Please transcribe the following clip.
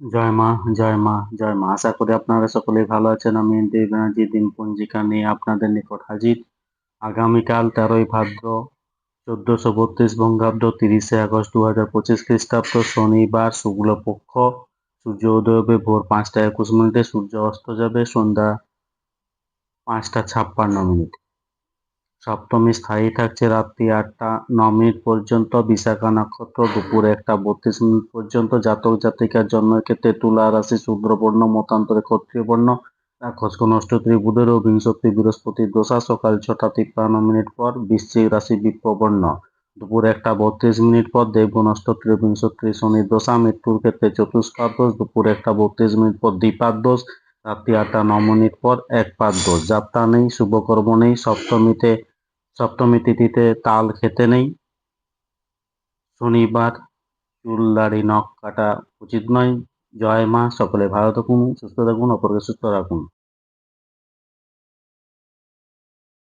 জয় মা জয় মা জয় মা। আশা করি আপনারা সকলেই ভালো আছেন। আমি দেব ব্যানার্জি দিন পঞ্জিকা নিয়ে আপনাদের নিকট হাজির। আগামীকাল তেরোই ভাদ্র, চোদ্দশো বত্রিশ বঙ্গাব্দ, তিরিশে আগস্ট দু হাজার পঁচিশ খ্রিস্টাব্দ, শনিবার, শুক্লপক্ষ। সূর্য উদয় হবে ভোর পাঁচটা একুশ মিনিটে। সূর্য অস্ত যাবে সন্ধ্যা পাঁচটা ছাপ্পান্ন মিনিট। সপ্তমী স্থায়ী থাকছে রাত্রি আটটা, ন মিনিট পর্যন্ত বিশাখা নক্ষত্র, দুপুর একটা, বত্রিশ মিনিট পর্যন্ত জাতক জাতিকার জন্মের ক্ষেত্রে তুলা রাশি শুদ্রবর্ণ মতান্তরে ক্ষত্রিয় বর্ণ খস্ক নষ্টত্রী বুধের ও বিংশতি বৃহস্পতির দশা সকাল ছটা তিপ্পান্ন মিনিট পর বৃশ্চিক রাশি বিপ্রবর্ণ দুপুর একটা, বত্রিশ মিনিট পর দেবগুণ নষ্টত্রী, বিংশত্রী শনির দশা মৃত্যুর ক্ষেত্রে চতুষ্পাদ দোষ দুপুর একটা, বত্রিশ মিনিট পর দ্বিপাদ দোষ রাত্রি আটটা, ন মিনিট পর এক পাদ দোষ যাত্রা নেই শুভকর্ম নেই, সপ্তমীতে সপ্তমী তিথিতে তাল খেতে নেই। শনিবার চুল দাড়ি নখ কাটা উচিত নয়। জয় মা, সকলে ভালো থাকুন, সুস্থ থাকুন, অপরকে সুস্থ রাখুন।